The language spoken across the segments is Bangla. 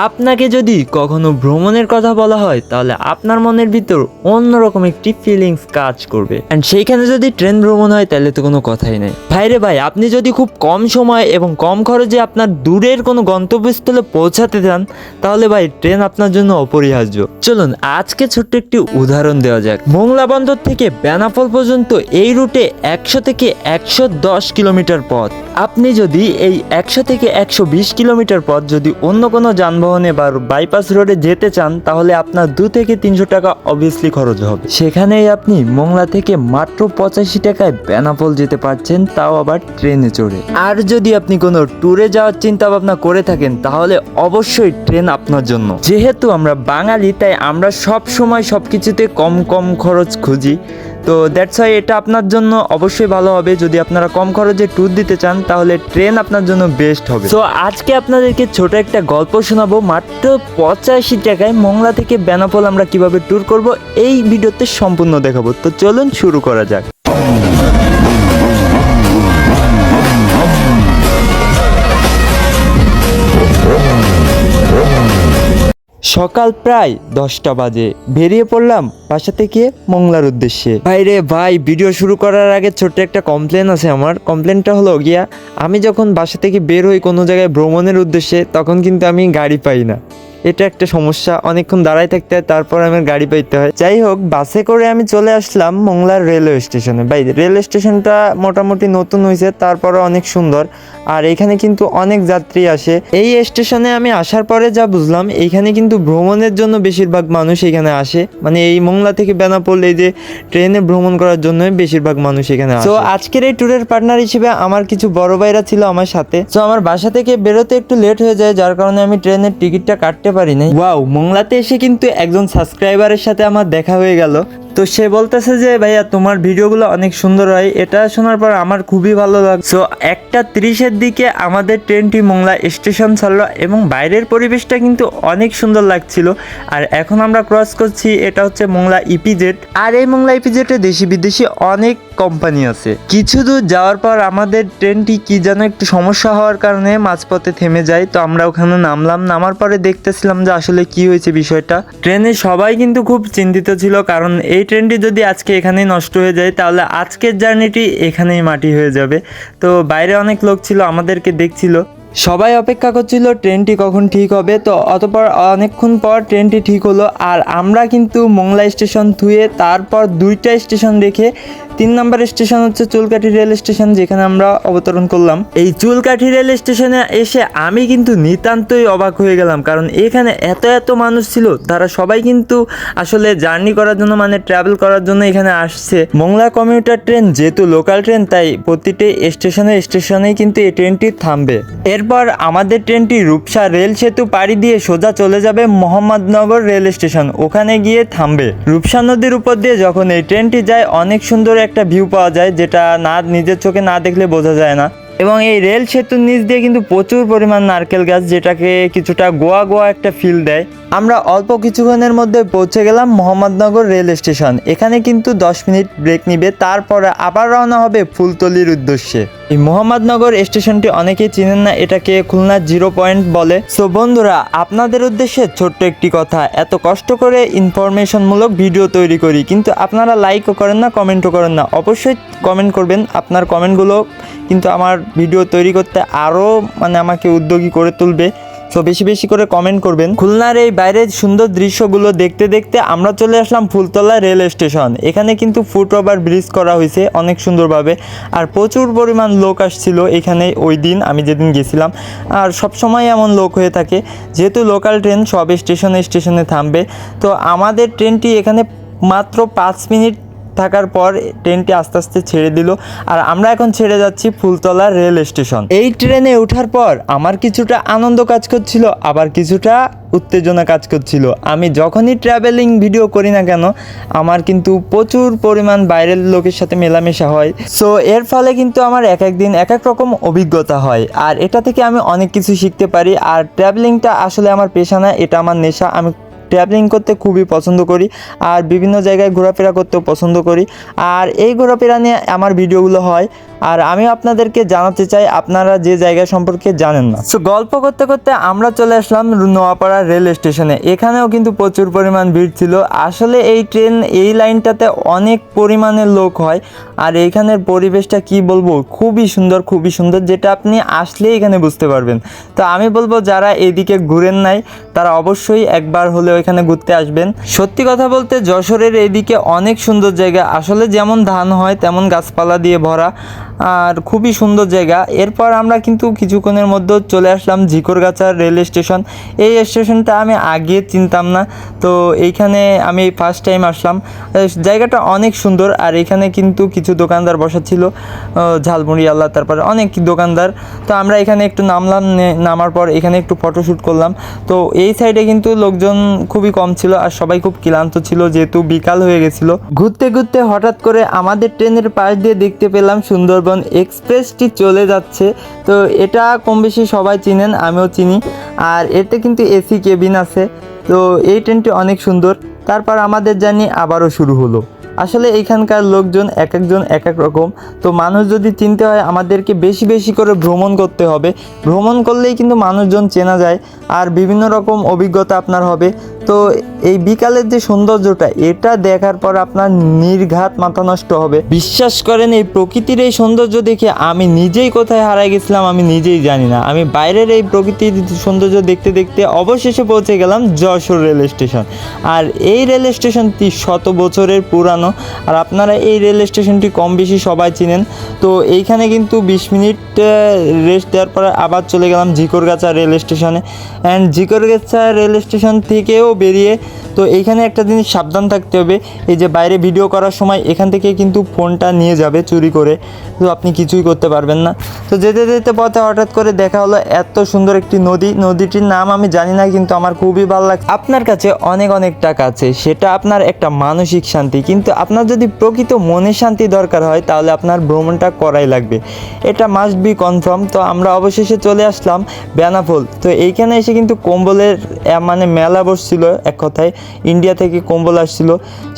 আপনাকে যদি কখনো ভ্রমণের কথা বলা হয়, তাহলে আপনার মনের ভিতর অন্যরকম একটি ফিলিংস কাজ করবে। অ্যান্ড সেইখানে যদি ট্রেন ভ্রমণ হয়, তাহলে তো কোনো কথাই নেই। ভাইরে ভাই, আপনি যদি খুব কম সময় এবং কম খরচে আপনার দূরের কোনো গন্তব্যস্থলে পৌঁছাতে চান তাহলে ভাই ট্রেন আপনার জন্য অপরিহার্য। চলুন, আজকে ছোট্ট একটি উদাহরণ দেওয়া যাক। মোংলা বন্দর থেকে বেনাপোল পর্যন্ত এই রুটে একশো থেকে একশো দশ কিলোমিটার পথ। আপনি যদি এই একশো থেকে একশো বিশ কিলোমিটার পথ যদি অন্য কোনো যানবাহনে বা বাইপাস রোডে যেতে চান, তাহলে আপনার দু থেকে তিনশো টাকা অবভিয়াসলি খরচ হবে। সেখানেই আপনি মোংলা থেকে মাত্র পঁচাশি টাকায় বেনাপোল যেতে পারছেন, তাও আবার ট্রেনে চড়ে। আর যদি আপনি কোনো ট্যুরে যাওয়ার চিন্তা ভাবনা করে থাকেন, তাহলে অবশ্যই ট্রেন আপনার জন্য। যেহেতু আমরা বাঙালি, তাই আমরা সব সময় সব কিছুতে কম কম খরচ খুঁজি। তো দ্যাটস হয় এটা আপনার জন্য অবশ্যই ভালো হবে। যদি আপনারা কম খরচে ট্যুর দিতে চান, তাহলে ট্রেন আপনার জন্য বেস্ট হবে। তো আজকে আপনাদেরকে ছোট একটা গল্প শোনাবো। মাত্র পঁচাশি টাকায় মংলা থেকে বেনাপোল আমরা কীভাবে ট্যুর করব, এই ভিডিওতে সম্পূর্ণ দেখাবো। তো চলুন শুরু করা যাক। সকাল প্রায় দশটা বাজে। বেরিয়ে পড়লাম বাসা থেকে মংলার উদ্দেশ্যে। ভাইরে ভাই ভিডিও শুরু করার আগে ছোট্ট একটা কমপ্লেন আছে আমার। কমপ্লেনটা হলো গিয়া, আমি যখন বাসা থেকে বের হই কোনো জায়গায় ভ্রমণের উদ্দেশ্যে, তখন কিন্তু আমি গাড়ি পাই না। এটা একটা সমস্যা। অনেকক্ষণ দাঁড়ায় থাকতে হয়, তারপর আমার গাড়ি পাইতে হয়। যাই হোক, বাসে করে আমি চলে আসলাম মংলার রেলওয়ে স্টেশনে। ভাই রেল স্টেশনটা মোটামুটি নতুন হয়েছে তারপরে অনেক সুন্দর। আর এখানে কিন্তু অনেক যাত্রী আসে। এই স্টেশনে আমি আসার পরে যা বুঝলাম, এইখানে কিন্তু ভ্রমণের জন্য বেশিরভাগ মানুষ এখানে আসে। মানে এই মংলা থেকে বেনাপোল, এই যে ট্রেনে ভ্রমণ করার জন্য বেশিরভাগ মানুষ এখানে আসে। তো আজকের এই ট্যুরের পার্টনার হিসেবে আমার কিছু বড় ভাইরা ছিল আমার সাথে। তো আমার বাসা থেকে বেরোতে একটু লেট হয়ে যায়, যার কারণে আমি ট্রেনের টিকিটটা কাটতে পারি নাই। ওয়াও মংলাতে এসে কিন্তু একজন সাবস্ক্রাইবারের সাথে আমার দেখা হয়ে গেল। তো সে বলতেছে যে, ভাইয়া, তোমার ভিডিওগুলো অনেক সুন্দর হয়। এটা শোনার পর আমার খুবই ভালো লাগছে একটা তিরিশের দিকে আমাদের ট্রেনটি মোংলা স্টেশন ছাড়লো এবং বাইরের পরিবেশটা কিন্তু অনেক সুন্দর লাগছিল। আর এখন আমরা ক্রস করছি, এটা হচ্ছে মোংলা ইপিজেড। আর এই মোংলা ইপিজেডে দেশি বিদেশি অনেক কোম্পানি আছে। কিছু দূর যাওয়ার পর আমাদের ট্রেনটি কি যেন একটু সমস্যা হওয়ার কারণে মাঝপথে থেমে যায়। তো আমরা ওখানে নামলাম। নামার পরে দেখতেছিলাম যে আসলে কি হয়েছে বিষয়টা। ট্রেনে সবাই কিন্তু খুব চিন্তিত ছিল, কারণ এই ট্রেনটি যদি আজকে এখানেই নষ্ট হয়ে যায়, তাহলে আজকের জার্নিটি এখানেই মাটি হয়ে যাবে। তো বাইরে অনেক লোক ছিল, আমাদেরকে দেখছিল। সবাই অপেক্ষা করছিল, ট্রেনটি কখন ঠিক হবে। তো অতপর অনেকক্ষণ পর ট্রেনটি ঠিক হলো আর আমরা কিন্তু মোংলা স্টেশন ধুয়ে তারপর দুইটা স্টেশন দেখে তিন নম্বর স্টেশন হচ্ছে চুলকাঠি রেল স্টেশন, যেখানে আমরা অবতরণ করলাম। এই চুলকাঠি রেল স্টেশনে এসে আমি কিন্তু নিতান্তই অবাক হয়ে গেলাম, কারণ এখানে এত এত মানুষ ছিল, তারা সবাই কিন্তু আসলে জার্নি করার জন্য মানে ট্রাভেল করার জন্য এখানে আসছে। মোংলা কমিউটার ট্রেন যেহেতু লোকাল ট্রেন, তাই প্রতিটি স্টেশনে স্টেশনেই কিন্তু এই ট্রেনটি থামবে। এরপর আমাদের ট্রেনটি রূপসা রেল সেতু পাড়ি দিয়ে সোজা চলে যাবে মোহাম্মদনগর রেল স্টেশন। ওখানে গিয়ে থামবে। রূপসা নদীর উপর দিয়ে যখন এই ট্রেনটি যায়, অনেক সুন্দর একটা ভিউ পাওয়া যায়, যেটা না, নিজের চোখে না দেখলে বোঝা যায় না। এবং এই রেল সেতুর নিচ দিয়ে কিন্তু প্রচুর পরিমাণ নারকেল গাছ, যেটাকে কিছুটা গোয়া গোয়া একটা ফিল দেয়। আমরা অল্প কিছুক্ষণের মধ্যে পৌঁছে গেলাম মোহাম্মদনগর রেল স্টেশন। এখানে কিন্তু দশ মিনিট ব্রেক নিবে, তারপরে আবার রওনা হবে ফুলতলির উদ্দেশ্যে। এই মোহাম্মদনগর স্টেশনটি অনেকেই চিনেন না, এটাকে খুলনা জিরো পয়েন্ট বলে। সো বন্ধুরা, আপনাদের উদ্দেশ্যে ছোট্ট একটি কথা। এত কষ্ট করে ইনফরমেশনমূলক ভিডিও তৈরি করি, কিন্তু আপনারা লাইকও করেন না কমেন্টও করেন না। অবশ্যই কমেন্ট করবেন। আপনার কমেন্টগুলো কিন্তু আমার ভিডিও তৈরি করতে আরও মানে আমাকে উদ্যোগী করে তুলবে। সো বেশি বেশি করে কমেন্ট করবেন। খুলনার এই বাইরের সুন্দর দৃশ্যগুলো দেখতে দেখতে আমরা চলে আসলাম ফুলতলা রেল স্টেশন। এখানে কিন্তু ফুট ওভার ব্রিজ করা হয়েছে অনেক সুন্দরভাবে। আর প্রচুর পরিমাণ লোক আসছিল এখানে ওই দিন, আমি যেদিন গেছিলাম। আর সব সময় এমন লোক হয়ে থাকে, যেহেতু লোকাল ট্রেন সব স্টেশনে স্টেশনে থামবে। তো আমাদের ট্রেনটি এখানে মাত্র পাঁচ মিনিট থাকার পর ট্রেনটি আস্তে আস্তে ছেড়ে দিল আর আমরা এখন ছেড়ে যাচ্ছি ফুলতলা রেল স্টেশন। এই ট্রেনে ওঠার পর আমার কিছুটা আনন্দ কাজ করছিল, আবার কিছুটা উত্তেজনা কাজ করছিল। আমি যখনই ট্রাভেলিং ভিডিও করি না কেন, আমার কিন্তু প্রচুর পরিমাণ বাইরের লোকের সাথে মেলামেশা হয়। সো এর ফলে কিন্তু আমার এক এক দিন এক এক রকম অভিজ্ঞতা হয়। আর এটা থেকে আমি অনেক কিছু শিখতে পারি। আর ট্রাভেলিংটা আসলে আমার পেশা না, এটা আমার নেশা। আমি ট্রাভেলিং করতে খুবই পছন্দ করি আর বিভিন্ন জায়গায় ঘোরাফেরা করতেও পছন্দ করি। আর এই ঘোরাফেরা নিয়ে আমার ভিডিওগুলো হয় আর আমি আপনাদেরকে জানাতে চাই, আপনারা যে জায়গা সম্পর্কে জানেন না। সো গল্প করতে করতে আমরা চলে আসলাম নোয়াপাড়া রেল স্টেশনে। এখানেও কিন্তু প্রচুর পরিমাণ ভিড় ছিল। আসলে এই ট্রেন এই লাইনটাতে অনেক পরিমাণের লোক হয়। আর এইখানের পরিবেশটা কি বলব? খুবই সুন্দর খুবই সুন্দর, যেটা আপনি আসলেই এখানে বুঝতে পারবেন। তো আমি বলব, যারা এদিকে ঘুরেন নাই, তারা অবশ্যই একবার হলেও এখানে ঘুরতে আসবেন। সত্যি কথা বলতে যশোরের এদিকে অনেক সুন্দর জায়গা। আসলে যেমন ধান হয়, তেমন গাছপালা দিয়ে ভরা। আর খুবই সুন্দর জায়গা। এরপর আমরা কিন্তু কিছুক্ষণের মধ্যে চলে আসলাম ঝিকরগাছা রেল স্টেশন। এই স্টেশনটা আমি আগে চিনতাম না। তো এইখানে আমি ফার্স্ট টাইম আসলাম। জায়গাটা অনেক সুন্দর। আর এখানে কিন্তু কিছু দোকানদার বসা ছিল। ঝালমুড়ি, আল্লাহ, তারপরে অনেক দোকানদার। তো আমরা এখানে একটু নামলাম নামার পর এখানে একটু ফটোশ্যুট করলাম। তো এই সাইডে কিন্তু লোকজন খুবই কম ছিল আর সবাই খুব ক্লান্ত ছিল, যেহেতু বিকাল হয়ে গেছিল। ঘুরতে ঘুরতে হঠাৎ করে আমাদের ট্রেনের পাশ দিয়ে দেখতে পেলাম সুন্দরবন এক্সপ্রেসটি চলে যাচ্ছে। তো এটা কম বেশি সবাই চিনেন, আমিও চিনি। আর এতে কিন্তু এসি কেবিন আছে। তো এই ট্রেনটি অনেক সুন্দর। তারপর আমাদের জার্নি আবারও শুরু হলো। আসলে এখানকার লোকজন এক একজন এক এক রকম। তো মানুষ যদি চিনতে হয়, আমাদেরকে বেশি বেশি করে ভ্রমণ করতে হবে। ভ্রমণ করলেই কিন্তু মানুষজন চেনা যায় আর বিভিন্ন রকম অভিজ্ঞতা আপনার হবে। তো এই বিকালের যে সৌন্দর্যটা, এটা দেখার পর আপনার নির্ঘাত মাথা নষ্ট হবে। বিশ্বাস করেন, এই প্রকৃতির এই সৌন্দর্য দেখে আমি নিজেই কোথায় হারাই গেছিলাম আমি নিজেই জানি না। আমি বাইরের এই প্রকৃতির সৌন্দর্য দেখতে দেখতে অবশেষে পৌঁছে গেলাম যশোর রেল স্টেশন। আর এই রেল স্টেশনটি শত বছরের পুরানো আর আপনারা এই রেল স্টেশনটি কম বেশি সবাই চিনেন। তো এইখানে কিন্তু বিশ মিনিট রেস্ট দেওয়ার পরে আবার চলে গেলাম ঝিকরগাছা রেল স্টেশনে। অ্যান্ড ঝিকরগাছা রেল স্টেশন থেকেও বেরিয়ে তো এইখানে একটা জিনিস সাবধান থাকতে হবে, এই যে বাইরে ভিডিও করার সময় এখান থেকে কিন্তু ফোনটা নিয়ে যাবে চুরি করে, তো আপনি কিছুই করতে পারবেন না। তো যেতে যেতে পথে হঠাৎ করে দেখা হলো এত সুন্দর একটি নদী, নদীটির নাম আমি জানি না কিন্তু আমার খুবই ভালো লাগছে। আপনার কাছে অনেক অনেক টাকা আছে, সেটা আপনার একটা মানসিক শান্তি, কিন্তু আপনার যদি প্রকৃত মনের শান্তি দরকার হয় তাহলে আপনার ভ্রমণটা করাই লাগবে। এটা মাস্ট বি কনফার্ম তো আমরা অবশেষে চলে আসলাম বেনাফুল তো এইখানে এসে কিন্তু কম্বলের মানে মেলা বসছিল এক কথায় ইন্ডিয়া থেকে কম্বল আসছিল।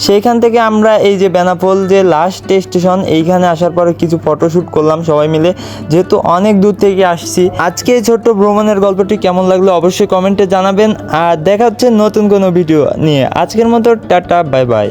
সেইখান থেকে আমরা এই যে বেনাপোল যে লাস্ট স্টেশন এইখানে আসার পরে কিছু ফটোশ্যুট করলাম সবাই মিলে। যেহেতু অনেক দূর থেকে আসছি, আজকে এই ছোট্ট ভ্রমণের গল্পটি কেমন লাগল অবশ্যই কমেন্টে জানাবেন। আর দেখা হচ্ছে নতুন কোনো ভিডিও নিয়ে। আজকের মতো টাটা বাই বাই